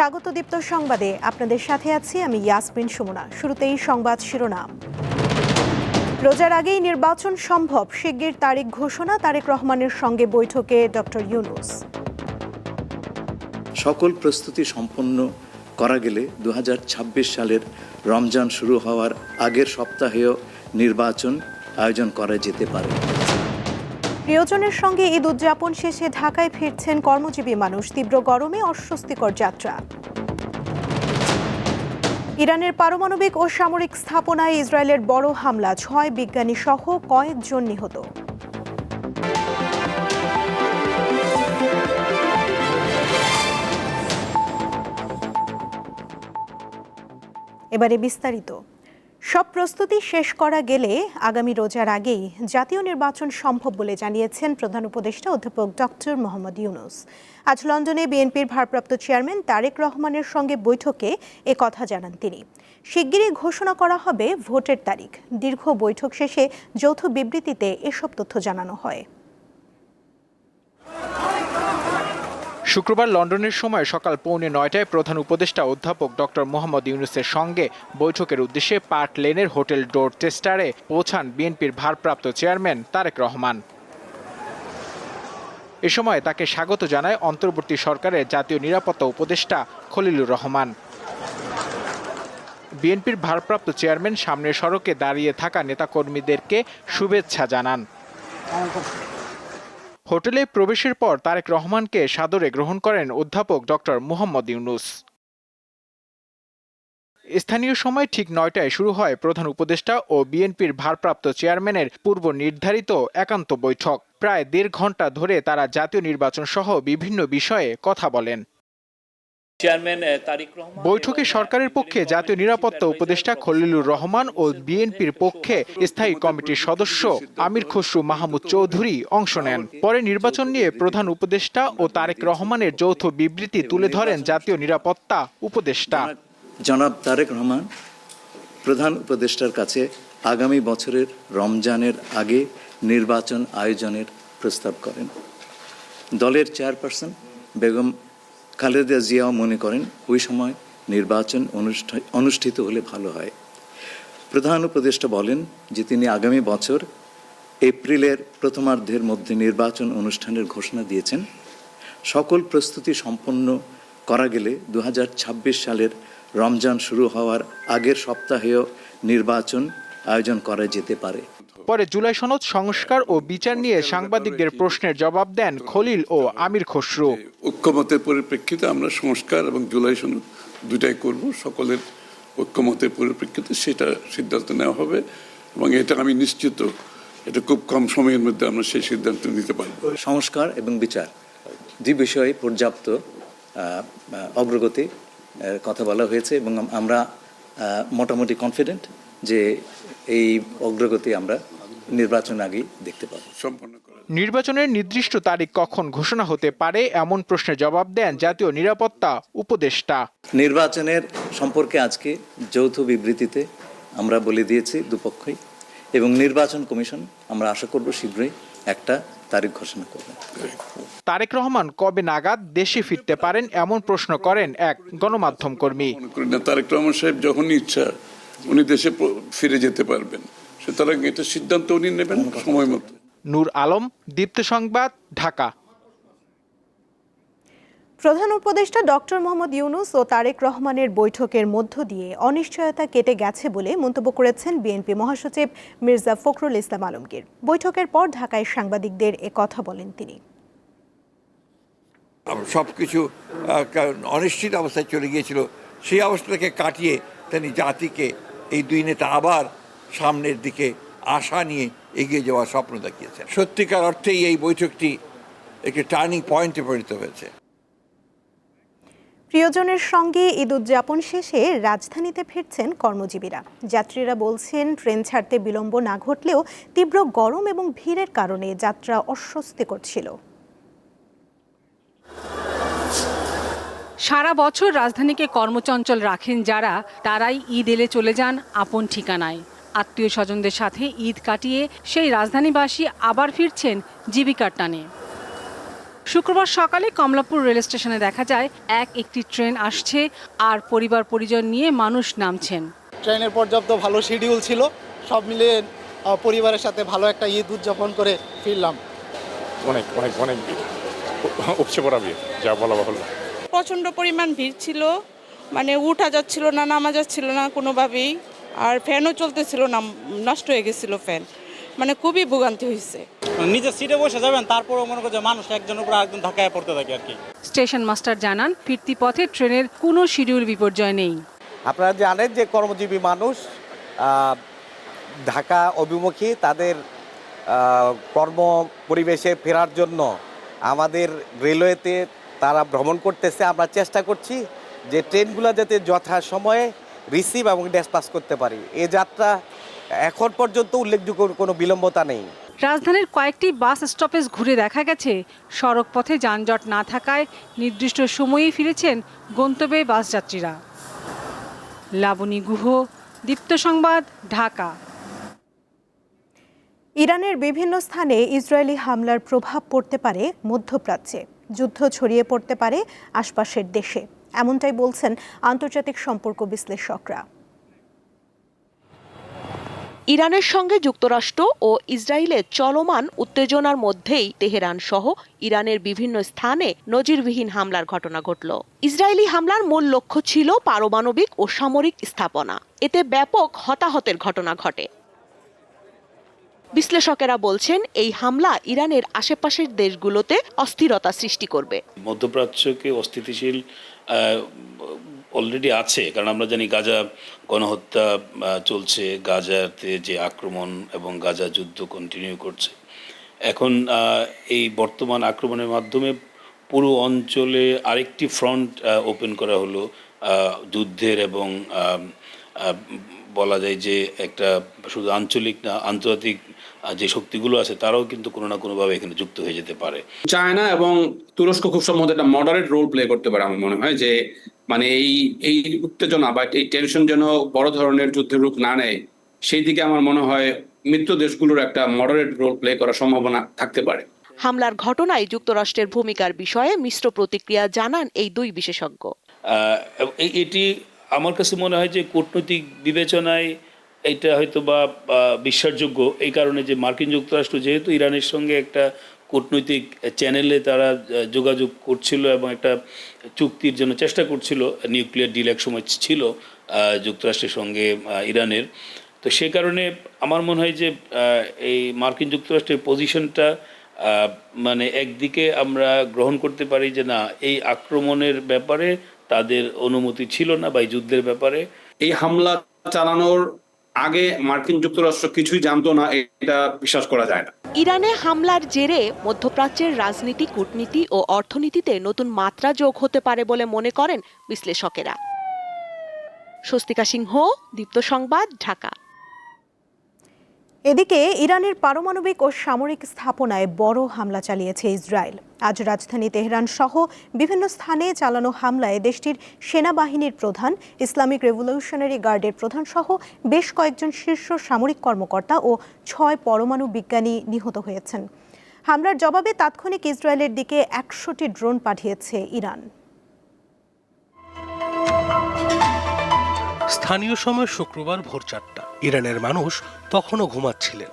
স্বাগত দীপ্ত সংবাদে। আপনাদের সাথে আছি আমি ইয়াসমিন সুমনা। শুরুতেই সংবাদ শিরোনাম। রোজার আগেই নির্বাচন সম্ভব, শিগগির তারিখ ঘোষণা, তারেক রহমানের সঙ্গে বৈঠকে ডক্টর ইউনুস। সকল প্রস্তুতি সম্পন্ন করা গেলে দু হাজার ছাব্বিশ সালের রমজান শুরু হওয়ার আগের সপ্তাহেও নির্বাচন আয়োজন করা যেতে পারে। প্রিয়জনের সঙ্গে ঈদ উদযাপন শেষে ঢাকায় ফিরছেন কর্মজীবী মানুষ। তীব্র গরমে অস্বস্তিকর যাত্রা। ইরানের পারমাণবিক ও সামরিক স্থাপনায় ইসরায়েলের বড় হামলা। ছয় বিজ্ঞানী সহ কয়েকজন নিহত। এবারে বিস্তারিত। সব প্রস্তুতি শেষ করা গেলে আগামী রোজার আগেই জাতীয় নির্বাচন সম্ভব বলে জানিয়েছেন প্রধান উপদেষ্টা অধ্যাপক ডক্টর মোহাম্মদ ইউনুস। আজ লন্ডনে বিএনপির ভারপ্রাপ্ত চেয়ারম্যান তারেক রহমানের সঙ্গে বৈঠকে এ কথা জানান তিনি। শিগগিরই ঘোষণা করা হবে ভোটের তারিখ। দীর্ঘ বৈঠক শেষে যৌথ বিবৃতিতে এসব তথ্য জানানো হয়। শুক্রবার লন্ডনের সময় সকাল পৌনে নয়টায় প্রধান উপদেষ্টা অধ্যাপক ডক্টর মোহাম্মদ ইউনুসের সঙ্গে বৈঠকের উদ্দেশ্যে পার্ক লেনের হোটেল ডোর টেস্টারে পৌঁছান বিএনপির ভারপ্রাপ্ত চেয়ারম্যান তারেক রহমান। এ সময় তাকে স্বাগত জানায় অন্তর্বর্তী সরকারের জাতীয় নিরাপত্তা উপদেষ্টা খলিলুর রহমান। বিএনপির ভারপ্রাপ্ত চেয়ারম্যান সামনের সড়কে দাঁড়িয়ে থাকা নেতাকর্মীদেরকে শুভেচ্ছা জানান। হোটেলে প্রবেশের পর তারেক রহমানকে সাদরে গ্রহণ করেন অধ্যাপক ডক্টর মুহম্মদ ইউনুস। স্থানীয় সময় ঠিক নয়টায় শুরু হয় প্রধান উপদেষ্টা ও বিএনপির ভারপ্রাপ্ত চেয়ারম্যানের পূর্ব নির্ধারিত একান্ত বৈঠক। প্রায় দেড় ঘণ্টা ধরে তারা জাতীয় নির্বাচন সহ বিভিন্ন বিষয়ে কথা বলেন। চেয়ারম্যান তারিক রহমান বৈঠকে সরকারের পক্ষে জাতীয় নিরাপত্তা উপদেষ্টা খলিলুর রহমান ও বিএনপির পক্ষে স্থায়ী কমিটির সদস্য আমির খসরু মাহমুদ চৌধুরী অংশ নেন। পরে নির্বাচন নিয়ে প্রধান উপদেষ্টা ও তারেক রহমানের যৌথ বিবৃতি তুলে ধরেন জাতীয় নিরাপত্তা উপদেষ্টা। জনাব তারেক রহমান প্রধান উপদেষ্টার কাছে আগামী বছরের রমজানের আগে নির্বাচন আয়োজনের প্রস্তাব করেন। দলের চেয়ারপারসন বেগম খালেদা জিয়াও মনে করেন ওই সময় নির্বাচন অনুষ্ঠা- অনুষ্ঠিত হলে ভালো হয়। প্রধান উপদেষ্টা বলেন যে তিনি আগামী বছর এপ্রিলের প্রথমার্ধের মধ্যে নির্বাচন অনুষ্ঠানের ঘোষণা দিয়েছেন। সকল প্রস্তুতি সম্পন্ন করা গেলে দু হাজার ছাব্বিশ সালের রমজান শুরু হওয়ার আগের সপ্তাহেও নির্বাচন আয়োজন করা যেতে পারে। পরে জুলাই সনদ সংস্কার ও বিচার নিয়ে সাংবাদিকদের প্রশ্নের জবাব দেন খলিল ও আমির খসরু। ঐক্যমতের পরিপ্রেক্ষিতে আমরা সংস্কার এবং জুলাই সনদ দুটাই করব সকলের ঐক্যমতের পরিপ্রেক্ষিতে সেটা সিদ্ধান্ত নেওয়া হবে এবং এটা আমি নিশ্চিত এটা খুব কম সময়ের মধ্যে আমরা সেই সিদ্ধান্ত নিতে পারব। সংস্কার এবং বিচার দুই বিষয়ে পর্যাপ্ত অগ্রগতি কথা বলা হয়েছে এবং আমরা মোটামুটি কনফিডেন্ট যে এই অগ্রগতি আমরা নির্বাচন আগেই দেখতে পাবো। সম্পন্ন করা নির্বাচনের নির্দিষ্ট তারিখ কখন ঘোষণা হতে পারে এমন প্রশ্নের জবাব দেন জাতীয় নিরাপত্তা উপদেষ্টা। নির্বাচনের সম্পর্কে আজকে যৌথ বিবৃতিতে আমরা বলে দিয়েছি দুপক্ষই এবং নির্বাচন কমিশন আমরা আশা করব শীঘ্রই একটা তারিখ ঘোষণা করবে। তারেক রহমান কবে নাগাদ দেশে ফিরতে পারেন এমন প্রশ্ন করেন এক গণমাধ্যম কর্মী। তারেক রহমান সাহেব যখনই ইচ্ছা উনি দেশে ফিরে যেতে পারবেন। সুতরাং এটা সিদ্ধান্ত উনি নেবেন সময় মতো। নূর আলম দীপ্ত সংবাদ ঢাকা। প্রধান উপদেষ্টা ডক্টর মোহাম্মদ ইউনুস ও তারেক রহমানের বৈঠকের মধ্য দিয়ে অনিশ্চয়তা কেটে গেছে বলে মন্তব্য করেছেন বিএনপি মহাসচিব মির্জা ফখরুল ইসলাম আলমগীর। বৈঠকের পর ঢাকায় সাংবাদিকদের এ কথা বলেন তিনি। সব কিছু অনিশ্চিত অবস্থায় চলে গিয়েছিল। সেই অবস্থাকে কাটিয়ে তিনি জাতিকে এই দুই নেতা আবার সামনের দিকে আশা নিয়ে এগিয়ে যাওয়ার স্বপ্ন দেখিয়েছেন। সত্যিকার অর্থেই এই বৈঠকটি একটি টার্নিং পয়েন্টে পরিণত হয়েছে। প্রিয়জনের সঙ্গে ঈদ উদযাপন শেষে রাজধানীতে ফিরছেন কর্মজীবীরা। যাত্রীরা বলছেন, ট্রেন ছাড়তে বিলম্ব না ঘটলেও তীব্র গরম এবং ভিড়ের কারণে যাত্রা অস্বস্তিকর ছিল। সারা বছর রাজধানীকে কর্মচঞ্চল রাখেন যারা তারাই ঈদ এলে চলে যান আপন ঠিকানায়। আত্মীয় স্বজনদের সাথে ঈদ কাটিয়ে সেই রাজধানীবাসী আবার ফিরছেন জীবিকার টানে। শুক্রবার সকালে কমলাপুর রেল স্টেশনে দেখা যায় এক একটি ট্রেন আসছে আর পরিবার পরিজন নিয়ে মানুষ নামছেন। ট্রেনের পর্যাপ্ত ভালো শিডিউল ছিল সব মিলিয়ে পরিবারের সাথে ভালো একটা ঈদ উদযাপন করে ফিরলাম। অনেক অনেক অনেক উপচে পড়া ভিড় যা বলা হলো প্রচণ্ড পরিমাণ ভিড় ছিল। মানে উঠা যাচ্ছিল না নামা যাচ্ছিল না কোনোভাবেই। আর ফ্যানও চলতেছিল না নষ্ট হয়ে গেছিল ফ্যান মানে খুবই ভোগান্তি হয়েছে। নিজের সিটে বসে যাবেন তারপরেও মনে করছে মানুষ একজনের উপর একজন ধাক্কায় পড়তে থাকে আর কি। স্টেশন মাস্টার জানান ফিরতি পথে ট্রেনের কোনো শিডিউল বিপর্যয় নেই। আপনারা জানেন যে কর্মজীবী মানুষ ঢাকা অভিমুখী তাদের কর্ম পরিবেশে ফেরার জন্য আমাদের রেলওয়েতে তারা ভ্রমণ করতেছে আমরা চেষ্টা করছি যে ট্রেনগুলো যাতে যথা সময়ে রিসিভ এবং ড্যাসপাস করতে পারি। এ যাত্রা এখন পর্যন্ত উল্লেখযোগ্য কোনো বিলম্বতা নেই। রাজধানীর কয়েকটি বাস স্টপেজ ঘুরে দেখা গেছে। সড়ক পথে যানজট না থাকায় নির্দিষ্ট সময়েই ফিরেছেন গন্তব্যে বাস যাত্রীরা। লাবণী গুহ দীপ্ত সংবাদ ঢাকা। ইরানের বিভিন্ন স্থানে ইসরায়েলি হামলার প্রভাব পড়তে পারে মধ্যপ্রাচ্যে। যুদ্ধ ছড়িয়ে পড়তে পারে আশপাশের দেশে। এমনটাই বলছেন আন্তর্জাতিক সম্পর্ক বিশ্লেষকরা। ইরানের সঙ্গে যুক্তরাষ্ট্র ও ইসরায়েলের চলমান উত্তেজনার মধ্যেই তেহরান সহ ইরানের বিভিন্ন স্থানে নজিরবিহীন হামলার ঘটনা ঘটল। ইসরায়েলি হামলার মূল লক্ষ্য ছিল পারমাণবিক ও সামরিক স্থাপনা। এতে ব্যাপক হতাহতের ঘটনা ঘটে। বিশ্লেষকেরা বলছেন, এই হামলা ইরানের আশেপাশের দেশগুলোতে অস্থিরতা সৃষ্টি করবে। মধ্যপ্রাচ্যকে অস্থিতিশীল অলরেডি আছে, কারণ আমরা জানি গাজা গণহত্যা চলছে, গাজাতে যে আক্রমণ এবং গাজা যুদ্ধ কন্টিনিউ করছে। এখন এই বর্তমান আক্রমণের মাধ্যমে পুরো অঞ্চলে আরেকটি ফ্রন্ট ওপেন করা হলো যুদ্ধের এবং বলা যায় যে একটা শুধু আঞ্চলিক না আন্তর্জাতিক যে শক্তিগুলো আছে তারাও কিন্তু কোনো না কোনোভাবে এখানে যুক্ত হয়ে যেতে পারে। চায়না এবং তুরস্ক খুব সম্ভবত একটা মডারেট রোল প্লে করতে পারে আমার মনে হয় যে মানে এই এই উত্তেজনা বা এই টেনশন যেন বড় ধরনের যুদ্ধের রূপ না নেয় সেই দিকে আমার মনে হয় মিত্র দেশগুলোর একটা মডারেট রোল প্লে করার সম্ভাবনা থাকতে পারে। হামলার ঘটনায় যুক্তরাষ্ট্রের ভূমিকার বিষয়ে মিশ্র প্রতিক্রিয়া জানান এই দুই বিশেষজ্ঞ। আহ, এই- এটি আমার কাছে মনে হয় যে কূটনৈতিক বিবেচনায় এটা হয়তো বা বিশ্বাসযোগ্য। এই কারণে যে মার্কিন যুক্তরাষ্ট্র যেহেতু ইরানের সঙ্গে একটা কূটনৈতিক চ্যানেলে তারা যোগাযোগ করছিল এবং একটা চুক্তির জন্য চেষ্টা করছিল, নিউক্লিয়ার ডিল এক সময় ছিল যুক্তরাষ্ট্রের সঙ্গে ইরানের। তো সে কারণে আমার মনে হয় যে এই মার্কিন যুক্তরাষ্ট্রের পজিশনটা মানে একদিকে আমরা গ্রহণ করতে পারি যে না, এই আক্রমণের ব্যাপারে তাদের অনুমতি ছিল না বা যুদ্ধের ব্যাপারে। এই হামলা চালানোর আগে মার্কিন যুক্তরাষ্ট্র কিছুই জানতো না এটা বিশ্বাস করা যায় না। ইরানে হামলার জেরে মধ্যপ্রাচ্যের রাজনীতি কূটনীতি ও অর্থনীতিতে নতুন মাত্রা যোগ হতে পারে বলে মনে করেন বিশ্লেষকেরা। স্বস্তিকা সিংহ দীপ্ত সংবাদ ঢাকা। এদিকে ইরানের পারমাণবিক ও সামরিক স্থাপনায় বড় হামলা চালিয়েছে ইসরায়েল। আজ রাজধানী তেহরান সহ বিভিন্ন স্থানে চালানো হামলায় দেশটির সেনাবাহিনীর প্রধান, ইসলামিক রেভলিউশনারি গার্ডের প্রধান সহ বেশ কয়েকজন শীর্ষ সামরিক কর্মকর্তা ও ছয় পরমাণু বিজ্ঞানী নিহত হয়েছেন। হামলার জবাবে তাৎক্ষণিক ইসরায়েলের দিকে একশোটি ড্রোন পাঠিয়েছে ইরান। স্থানীয় সময় শুক্রবার ভোর চারটা। ইরানের মানুষ তখনও ঘুমাচ্ছিলেন।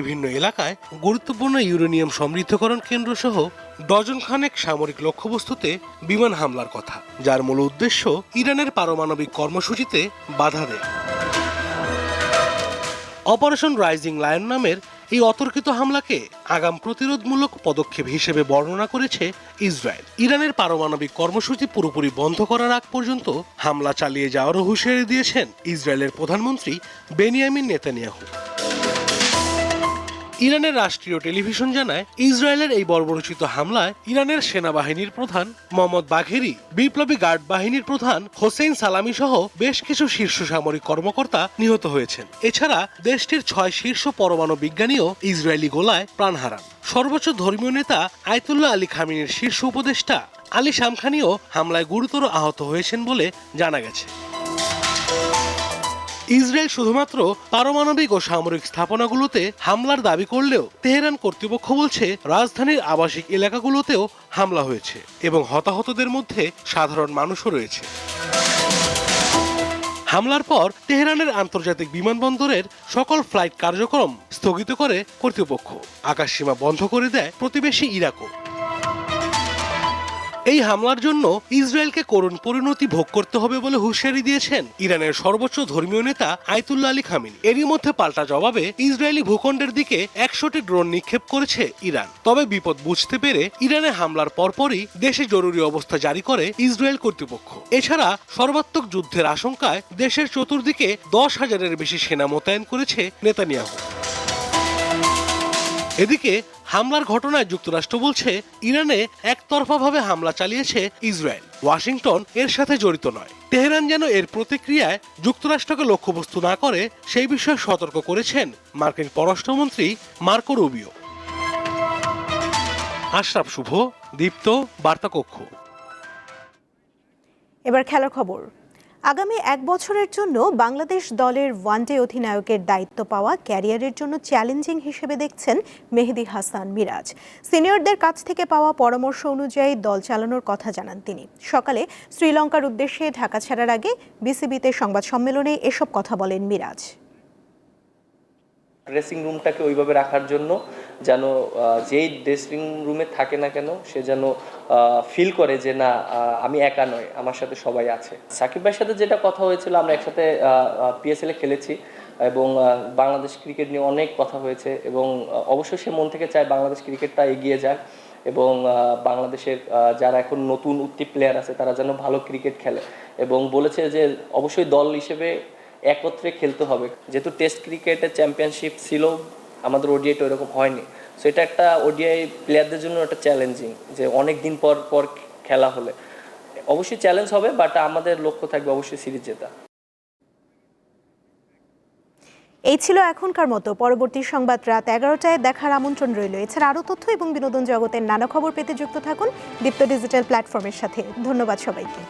বিভিন্ন এলাকায় গুরুত্বপূর্ণ ইউরেনিয়াম সমৃদ্ধকরণ কেন্দ্র সহ ডজন খানেক সামরিক লক্ষ্যবস্তুতে বিমান হামলার কথা, যার মূল উদ্দেশ্য ইরানের পারমাণবিক কর্মসূচিতে বাধা দেয়। অপারেশন রাইজিং লায়ন নামের এই অতর্কিত হামলাকে আগাম প্রতিরোধমূলক পদক্ষেপ হিসেবে বর্ণনা করেছে ইসরায়েল। ইরানের পারমাণবিক কর্মসূচি পুরোপুরি বন্ধ করার আগ পর্যন্ত হামলা চালিয়ে যাওয়ারও হুঁশিয়ারি দিয়েছেন ইসরায়েলের প্রধানমন্ত্রী বেনিয়ামিন নেতানিয়াহু। ইরানের রাষ্ট্রীয় টেলিভিশন জানায়, ইসরায়েলের এই বর্বরচিত হামলায় ইরানের সেনাবাহিনীর প্রধান মোহাম্মদ বাঘেরি বিপ্লবী গার্ড বাহিনীর প্রধান হোসেন সালামি সহ বেশ কিছু শীর্ষ সামরিক কর্মকর্তা নিহত হয়েছেন। এছাড়া দেশটির ছয় শীর্ষ পরমাণু বিজ্ঞানীও ইসরায়েলি গোলায় প্রাণ হারান। সর্বোচ্চ ধর্মীয় নেতা আয়তুল্লাহ আলী খামিনের শীর্ষ উপদেষ্টা আলী শামখানিও হামলায় গুরুতর আহত হয়েছেন বলে জানা গেছে। ইসরায়েল শুধুমাত্র পারমাণবিক ও সামরিক স্থাপনাগুলোতে হামলার দাবি করলেও তেহরান কর্তৃপক্ষ বলছে রাজধানীর আবাসিক এলাকাগুলোতেও হামলা হয়েছে এবং হতাহতদের মধ্যে সাধারণ মানুষও রয়েছে। হামলার পর তেহরানের আন্তর্জাতিক বিমানবন্দরের সকল ফ্লাইট কার্যক্রম স্থগিত করে কর্তৃপক্ষ। আকাশসীমা বন্ধ করে দেয় প্রতিবেশী ইরাকও। এই হামলার জন্য ইসরায়েলকে করুণ পরিণতি ভোগ করতে হবে বলে হুঁশিয়ারি দিয়েছেন ইরানের সর্বোচ্চ ধর্মীয় নেতা আয়তুল্লাহ আলী খামিনি। এরই মধ্যে পাল্টা জবাবে ইসরায়েলি ভূখণ্ডের দিকে একশোটি ড্রোন নিক্ষেপ করেছে ইরান। তবে বিপদ বুঝতে পেরে ইরানে হামলার পরপরই দেশে জরুরি অবস্থা জারি করে ইসরায়েল কর্তৃপক্ষ। এছাড়া সর্বাত্মক যুদ্ধের আশঙ্কায় দেশের চতুর্দিকে দশ হাজারের বেশি সেনা মোতায়েন করেছে নেতানিয়াহু। এদিকে, হামলার ঘটনায় যুক্তরাষ্ট্র বলছে, ইরানে একতরফাভাবে হামলা চালিয়েছে ইসরায়েল। ওয়াশিংটন এর সাথে জড়িত নয়। তেহরান যেন এর প্রতিক্রিয়ায় যুক্তরাষ্ট্রকে লক্ষ্যবস্তু না করে, সেই বিষয়ে সতর্ক করেছেন মার্কিন পররাষ্ট্রমন্ত্রী মার্কো রুবিও। আশরাফ শুভ, দীপ্ত, বার্তাকক্ষ। এবার খেলার খবর। আগামী এক বছরের জন্য বাংলাদেশ দলের ওয়ানডে অধিনায়কের দায়িত্ব পাওয়া ক্যারিয়ারের জন্য চ্যালেঞ্জিং হিসেবে দেখছেন মেহেদি হাসান মিরাজ। সিনিয়রদের কাছ থেকে পাওয়া পরামর্শ অনুযায়ী দল চালানোর কথা জানান তিনি। সকালে শ্রীলঙ্কার উদ্দেশ্যে ঢাকা ছাড়ার আগে বিসিবিতে সংবাদ সম্মেলনে এসব কথা বলেন মিরাজ। ড্রেসিং রুমটাকে ওইভাবে রাখার জন্য যেন যেই ড্রেসিং রুমে থাকে না কেন, সে যেন ফিল করে যে না আমি একা নয়, আমার সাথে সবাই আছে। সাকিব ভাইয়ের সাথে যেটা কথা হয়েছিল, আমরা একসাথে পিএসএলে খেলেছি এবং বাংলাদেশ ক্রিকেট নিয়ে অনেক কথা হয়েছে এবং অবশ্যই সে মন থেকে চায় বাংলাদেশ ক্রিকেটটা এগিয়ে যাক এবং বাংলাদেশের যারা এখন নতুন উত্তি প্লেয়ার আছে, তারা যেন ভালো ক্রিকেট খেলে এবং বলেছে যে, অবশ্যই দল হিসেবে একত্রে খেলতে হবে। যেহেতু টেস্ট ক্রিকেটের চ্যাম্পিয়নশিপ ছিল, আমাদের ওডিআইটা ওইরকম হয়নি। সো এটা একটা ওডিআই প্লেয়ারদের জন্য একটা চ্যালেঞ্জিং যে অনেক দিন পর পর খেলা হলে। অবশ্যই চ্যালেঞ্জ হবে বাট আমাদের লক্ষ্য থাকবে অবশ্যই সিরিজ জেতা। এই ছিল এখনকার মতো। পরবর্তী সংবাদ রাত এগারোটায় দেখার আমন্ত্রণ রইল। এছাড়া আরও তথ্য এবং বিনোদন জগতের নানা খবর পেতে যুক্ত থাকুন দীপ্ত ডিজিটাল প্ল্যাটফর্মের সাথে। ধন্যবাদ সবাইকে।